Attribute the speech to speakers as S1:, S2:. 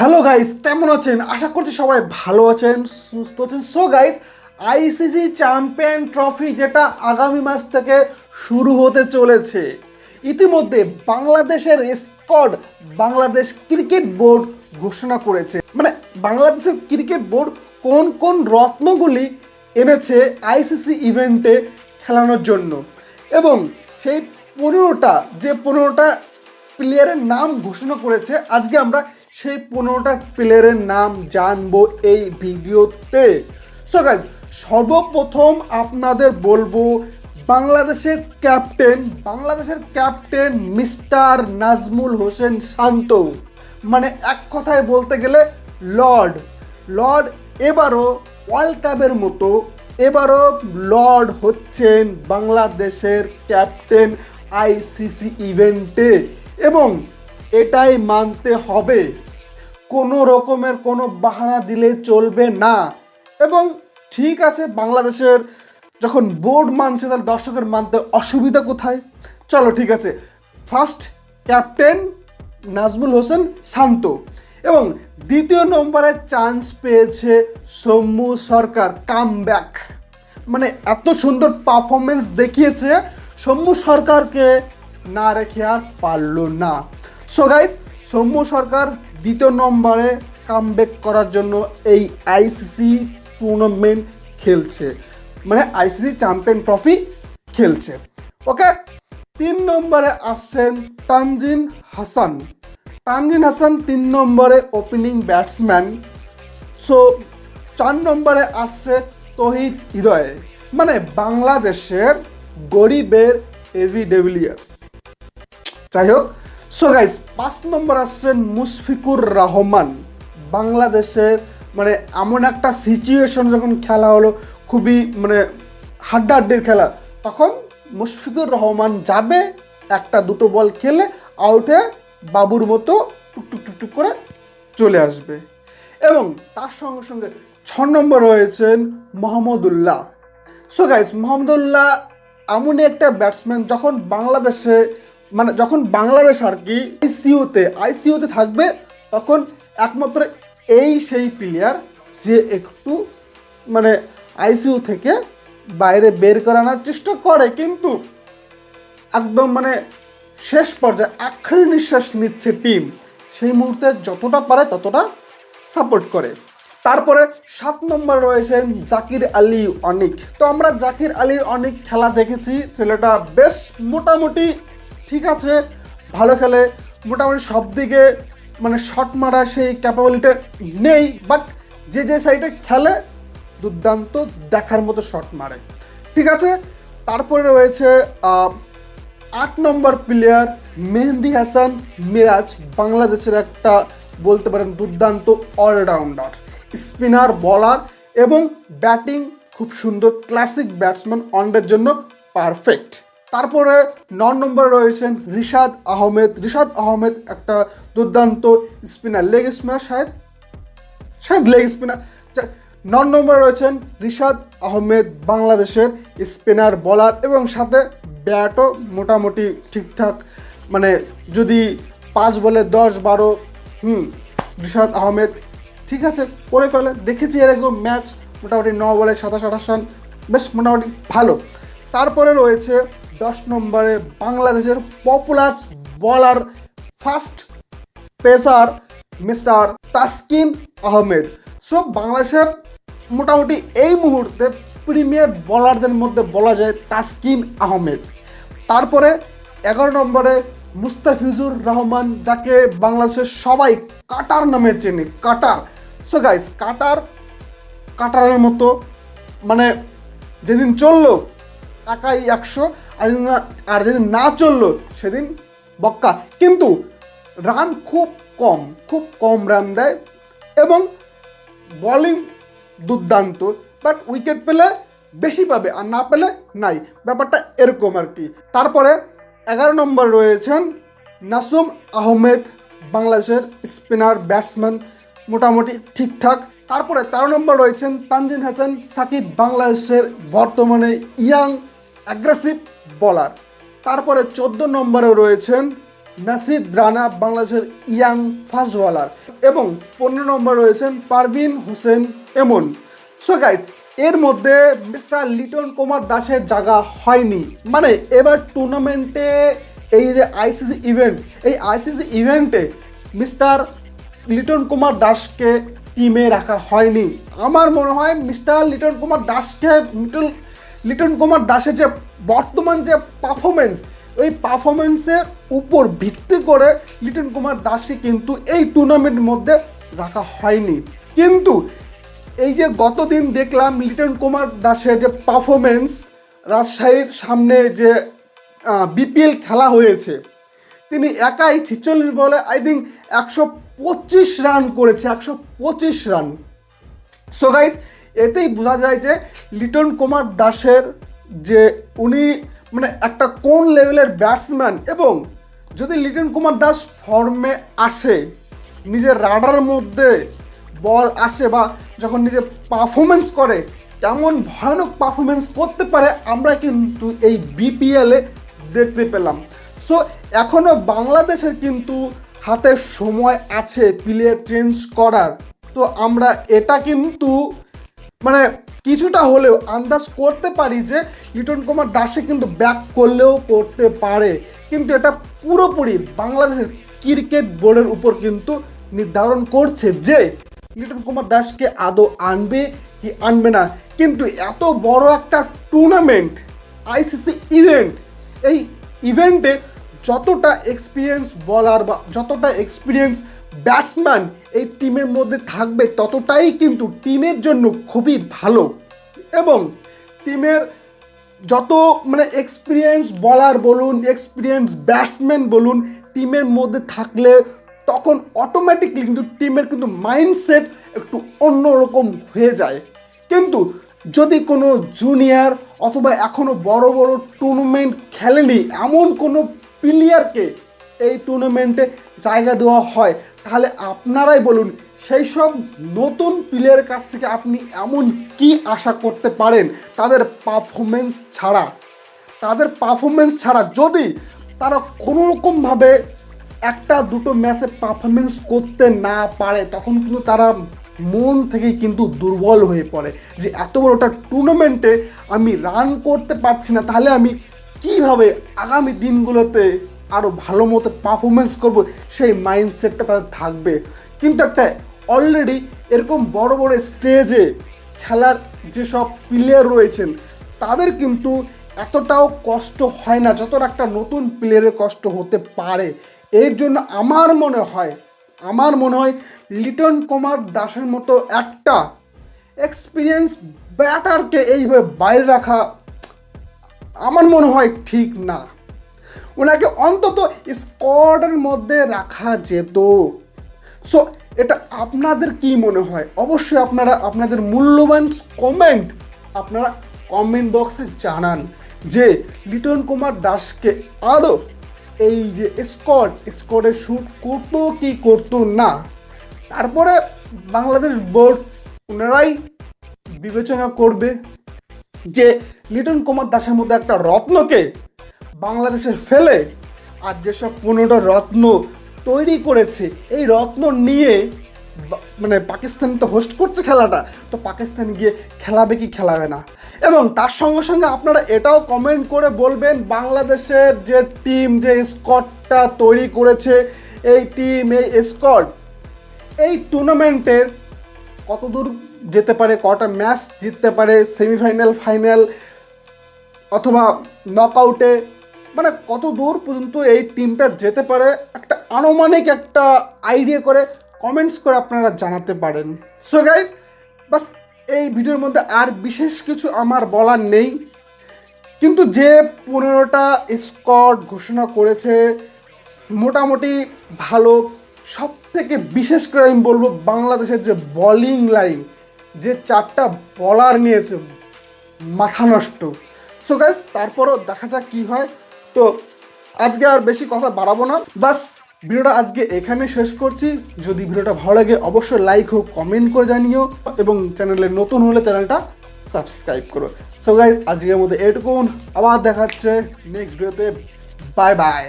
S1: Hello guys কেমন আছেন? আশা করছি সবাই ভালো আছেন, সুস্থ আছেন। So guys ICC champion trophy যেটা আগামী মাস থেকে শুরু হতে চলেছে। ইতিমধ্যে বাংলাদেশের স্কোয়াড বাংলাদেশ ক্রিকেট বোর্ড ঘোষণা করেছে। মানে বাংলাদেশের ক্রিকেট বোর্ড কোন কোন রত্নগুলি এনেছে আইসিসি ইভেন্টে খেলানোর জন্য? এবং সেই পনেরোটা, যে পনেরোটা প্লেয়ারের নাম ঘোষণা করেছে, আজকে আমরা সেই পনেরোটা প্লেয়ারের নাম জানব এই ভিডিওতে। সো গাইজ সর্বপ্রথম আপনাদের বলব, বাংলাদেশের ক্যাপ্টেন বাংলাদেশের ক্যাপ্টেন মিস্টার নাজমুল হোসেন শান্ত। মানে এক কথায় বলতে গেলে লর্ড লর্ড এবারও ওয়ার্ল্ড কাপের মতো, এবারও লর্ড হচ্ছেন বাংলাদেশের ক্যাপ্টেন আইসিসি ইভেন্টে এবং এটাই মানতে হবে। কোনো রকমের কোনো বাহানা দিলে চলবে না। এবং ঠিক আছে, বাংলাদেশের যখন বোর্ড মানছে, তাহলে দর্শকের মানতে অসুবিধা কোথায়? চলো, ঠিক আছে। ফার্স্ট ক্যাপ্টেন নাজমুল হোসেন শান্ত এবং দ্বিতীয় নম্বরে চান্স পেয়েছে সৌম্য সরকার কাম ব্যাক মানে এত সুন্দর পারফরমেন্স দেখিয়েছে সৌম্য সরকারকে না রেখে আর পারল না। সো গাইস সৌম্য সরকার দ্বিতীয় নম্বরে কামব্যাক করার জন্য এই আইসিসি টুর্নামেন্ট খেলছে। মানে আইসিসি চ্যাম্পিয়ন ট্রফি খেলছে। ওকে তিন নম্বরে আসছেন তানজিন হাসান। তানজিন হাসান তিন নম্বরে ওপেনিং ব্যাটসম্যান সো চার নম্বরে আসছে তহিদ হৃদয়। মানে বাংলাদেশের গরিবের এভি ডেভিলিয়ার্স যাই হোক সো গাইস পাঁচ নম্বর আসছেন মুশফিকুর রহমান। বাংলাদেশের মানে এমন একটা সিচুয়েশন যখন খেলা হলো, খুবই মানে হাড্ডাহাড্ডির খেলা, তখন মুশফিকুর রহমান যাবে একটা দুটো বল খেলে আউটে বাবুর মতো টুকটুক টুকটুক করে চলে আসবে। এবং তার সঙ্গে সঙ্গে ছ নম্বর রয়েছেন মোহাম্মদুল্লাহ। সো গাইস মোহাম্মদুল্লাহ এমনই একটা ব্যাটসম্যান যখন বাংলাদেশে মানে যখন বাংলাদেশ আর কি আইসিউতে আইসিউতে থাকবে, তখন একমাত্র এই সেই প্লেয়ার যে একটু মানে আইসিইউ থেকে বাইরে বের করে আনার চেষ্টা করে, কিন্তু একদম মানে শেষ পর্যায়ে আখেরি নিঃশ্বাস নিচ্ছে টিম সেই মুহূর্তে যতটা পারে ততটা সাপোর্ট করে। তারপরে সাত নম্বর রয়েছেন জাকির আলী অনিক। তো আমরা জাকির আলীর অনেক খেলা দেখেছি, ছেলেটা বেশ মোটামুটি ঠিক আছে, ভালো খেলে। মোটামুটি সব দিকে মানে শট মারা সেই ক্যাপাবিলিটি নেই বাট যে যে সাইডে খেলে, দুর্দান্ত দেখার মতো শট মারে। ঠিক আছে, তারপরে রয়েছে আট নম্বর প্লেয়ার মেহেন্দি হাসান মিরাজ, বাংলাদেশের একটা বলতে পারেন দুর্দান্ত অলরাউন্ডার স্পিনার বলার এবং ব্যাটিং খুব সুন্দর ক্লাসিক ব্যাটসম্যান অনডের জন্য পারফেক্ট তারপরে ন নম্বরে রয়েছেন রিশাদ আহমেদ। রিশাদ আহমেদ একটা দুর্দান্ত স্পিনার লেগ স্পিনার শায়দ? শায়দ লেগ স্পিনার ন নম্বরে রয়েছেন রিশাদ আহমেদ, বাংলাদেশের স্পিনার বলার এবং সাথে ব্যাটও মোটামুটি ঠিকঠাক। মানে যদি পাঁচ বলে দশ, বারো, হুম, রিশাদ আহমেদ ঠিক আছে, করে ফেলে। দেখেছি এরকম ম্যাচ মোটামুটি ন বলে সাতাশ, আঠাশ রান, বেশ মোটামুটি ভালো। তারপরে রয়েছে দশ নম্বরে বাংলাদেশের পপুলার বলার first pacer mister Taskin Ahmed. So বাংলাদেশের মোটামুটি এই মুহূর্তে প্রিমিয়ার বলারদের মধ্যে বলা যায় তাসকিন আহমেদ। তারপরে এগারো নম্বরে মুস্তাফিজুর রহমান, যাকে বাংলাদেশের সবাই কাটার নামে চেনে, কাটার। সো গাইস কাটার, কাটারের মতো মানে যেদিন চলল একাই একশো, আর যেদিন না চলল সেদিন বক্কা। কিন্তু রান খুব কম খুব কম রান দেয় এবং বলিং দুর্দান্ত বাট উইকেট পেলে বেশি পাবে, আর না পেলে নাই। ব্যাপারটা এরকম আর কি। তারপরে এগারো নম্বর রয়েছেন নাসুম আহমেদ, বাংলাদেশের স্পিনার ব্যাটসম্যান মোটামুটি ঠিকঠাক। তারপরে তেরো নম্বর রয়েছেন তানজিন হাসান, সাকিব বাংলাদেশের বর্তমানে ইয়াং অ্যাগ্রেসিভ বলার তারপরে চোদ্দ নম্বরে রয়েছেন নাসিদ রানা, বাংলাদেশের ইয়াং ফাস্ট বলার এবং পনেরো নম্বর রয়েছেন পারভিন হোসেন এমন। সো গাইজ এর মধ্যে মিস্টার লিটন কুমার দাসের জায়গা হয়নি। মানে এবার টুর্নামেন্টে এই যে আইসিসি ইভেন্ট এই আইসিসি ইভেন্টে মিস্টার লিটন কুমার দাসকে টিমে রাখা হয়নি। আমার মনে হয় মিস্টার লিটন কুমার দাসকে লিটন লিটন কুমার দাসের যে বর্তমান যে পারফরমেন্স ওই পারফরমেন্সের উপর ভিত্তি করে লিটন কুমার দাসকে কিন্তু এই টুর্নামেন্টের মধ্যে রাখা হয়নি। কিন্তু এই যে গতদিন দেখলাম লিটন কুমার দাসের যে পারফরমেন্স রাজশাহীর সামনে যে বিপিএল খেলা হয়েছে, তিনি একাই ছিচল্লিশ বলে আই থিঙ্ক একশো পঁচিশ রান করেছে, একশো পঁচিশ রান সো গাইস এতেই বোঝা যায় যে লিটন কুমার দাসের যে উনি মানে একটা কোন লেভেলের ব্যাটসম্যান এবং যদি লিটন কুমার দাস ফর্মে আসে, নিজের রাডার মধ্যে বল আসে বা যখন নিজে পারফরমেন্স করে তেমন ভয়ানক পারফরমেন্স করতে পারে আমরা কিন্তু এই বিপিএলে দেখতে পেলাম। সো এখনও বাংলাদেশের কিন্তু হাতে সময় আছে প্লেয়ার চেঞ্জ করার। তো আমরা এটা কিন্তু মানে কিছুটা হলেও আন্দাজ করতে পারি যে লিটন কুমার দাসে কিন্তু ব্যাক করলেও করতে পারে। কিন্তু এটা পুরোপুরি বাংলাদেশের ক্রিকেট বোর্ডের উপর কিন্তু নির্ধারণ করছে যে লিটন কুমার দাসকে আদৌ আনবে কি আনবে না। কিন্তু এত বড় একটা টুর্নামেন্ট আইসিসি ইভেন্ট এই ইভেন্টে যতটা এক্সপিরিয়েন্স বলার বা যতটা এক্সপিরিয়েন্স ব্যাটসম্যান এই টিমের মধ্যে থাকবে ততটাই কিন্তু টিমের জন্য খুবই ভালো। এবং টিমের যত মানে এক্সপিরিয়েন্স বলার বলুন এক্সপিরিয়েন্স ব্যাটসম্যান বলুন, টিমের মধ্যে থাকলে তখন অটোমেটিকলি কিন্তু টিমের কিন্তু মাইন্ডসেট একটু অন্যরকম হয়ে যায়। কিন্তু যদি কোনো জুনিয়র অথবা এখনও বড় বড় টুর্নামেন্ট খেলেনি, এমন কোনো প্লেয়ারকে এই টুর্নামেন্টে জায়গা দেওয়া হয় তাহলে আপনারাই বলুন, সেই সব নতুন প্লেয়ারের কাছ থেকে আপনি এমন কি আশা করতে পারেন? তাদের পারফরমেন্স ছাড়া। তাদের পারফরমেন্স ছাড়া যদি তারা কোনো রকমভাবে একটা দুটো ম্যাচে পারফরমেন্স করতে না পারে, তখন কিন্তু তারা মন থেকে কিন্তু দুর্বল হয়ে পড়ে যে এত বড় টুর্নামেন্টে আমি রান করতে পারছি না। তাহলে আমি কীভাবে আগামী দিনগুলোতে আরও ভালো মতো পারফরমেন্স করব, সেই মাইন্ডসেটটা তাদের থাকবে। কিন্তু একটা অলরেডি এরকম বড় বড় স্টেজে খেলার যেসব প্লেয়ার রয়েছেন, তাদের কিন্তু এতটাও কষ্ট হয় না, যতটা একটা নতুন প্লেয়ারের কষ্ট হতে পারে। এর জন্য আমার মনে হয়, আমার মনে হয় লিটন কুমার দাসের মতো একটা এক্সপিরিয়েন্স ব্যাটারকে এইভাবে বাইরে রাখা আমার মনে হয় ঠিক না। ওনাকে অন্তত স্কোয়াডের মধ্যে রাখা যেত। সো এটা আপনাদের কি মনে হয়? অবশ্যই আপনারা আপনাদের মূল্যবান কমেন্ট আপনারা কমেন্ট বক্সে জানান যে লিটন কুমার দাসকে আরও এই যে স্কোয়াড, স্কোয়াডের শ্যুট করতো কি করতো না? তারপরে বাংলাদেশ বোর্ড ওনারাই বিবেচনা করবে যে লিটন কুমার দাসের মধ্যে একটা রত্নকে বাংলাদেশে ফেলে আর যেসব পনেরোটা রত্ন তৈরি করেছে, এই রত্ন নিয়ে মানে পাকিস্তান তো হোস্ট করছে খেলাটা, তো পাকিস্তান গিয়ে খেলাবে কি খেলাবে না? এবং তার সঙ্গে সঙ্গে আপনারা এটাও কমেন্ট করে বলবেন, বাংলাদেশের যে টিম যে স্কটটা তৈরি করেছে, এই টিম এই স্কট এই টুর্নামেন্টের কতদূর যেতে পারে, কটা ম্যাচ জিততে পারে সেমিফাইনাল ফাইনাল অথবা নকআউটে মানে কত দূর পর্যন্ত এই টিমটা যেতে পারে, একটা আনুমানিক একটা আইডিয়া করে কমেন্টস করে আপনারা জানাতে পারেন। সো গাইজ বাস এই ভিডিওর মধ্যে আর বিশেষ কিছু আমার বলার নেই। কিন্তু যে পনেরোটা স্কট ঘোষণা করেছে, মোটামুটি ভালো। সব থেকে বিশেষ করে আমি বলব বাংলাদেশের যে বোলিং লাইন যে চারটা বলার নিয়েছে, মাথা নষ্ট। সো গাইস তারপরও দেখা যাক কী হয়। তো আজকে আর বেশি কথা বাড়াবো না। বাস, ভিডিওটা আজকে এখানে শেষ করছি। যদি ভিডিওটা ভালো লাগে, অবশ্যই লাইক হোক কমেন্ট করে জানিও এবং চ্যানেলে নতুন হলে চ্যানেলটা সাবস্ক্রাইব করো। সো আজকের মধ্যে এটুকুন। আবার দেখাচ্ছে নেক্সট ভিডিওতে বাই বাই